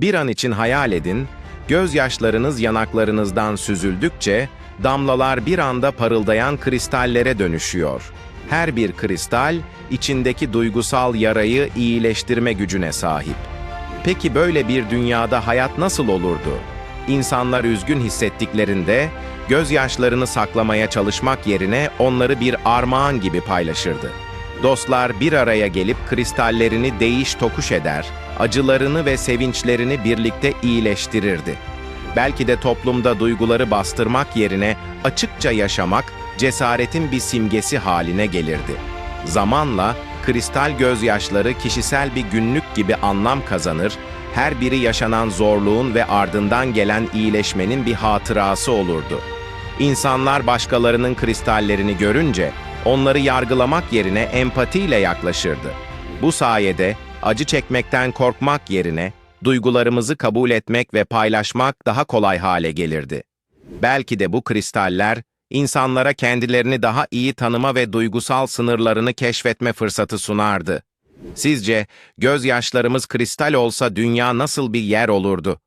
Bir an için hayal edin, gözyaşlarınız yanaklarınızdan süzüldükçe damlalar bir anda parıldayan kristallere dönüşüyor. Her bir kristal içindeki duygusal yarayı iyileştirme gücüne sahip. Peki böyle bir dünyada hayat nasıl olurdu? İnsanlar üzgün hissettiklerinde gözyaşlarını saklamaya çalışmak yerine onları bir armağan gibi paylaşırdı. Dostlar bir araya gelip kristallerini değiş tokuş eder, acılarını ve sevinçlerini birlikte iyileştirirdi. Belki de toplumda duyguları bastırmak yerine açıkça yaşamak cesaretin bir simgesi haline gelirdi. Zamanla kristal gözyaşları kişisel bir günlük gibi anlam kazanır, her biri yaşanan zorluğun ve ardından gelen iyileşmenin bir hatırası olurdu. İnsanlar başkalarının kristallerini görünce onları yargılamak yerine empatiyle yaklaşırdı. Bu sayede acı çekmekten korkmak yerine duygularımızı kabul etmek ve paylaşmak daha kolay hale gelirdi. Belki de bu kristaller insanlara kendilerini daha iyi tanıma ve duygusal sınırlarını keşfetme fırsatı sunardı. Sizce gözyaşlarımız kristal olsa dünya nasıl bir yer olurdu?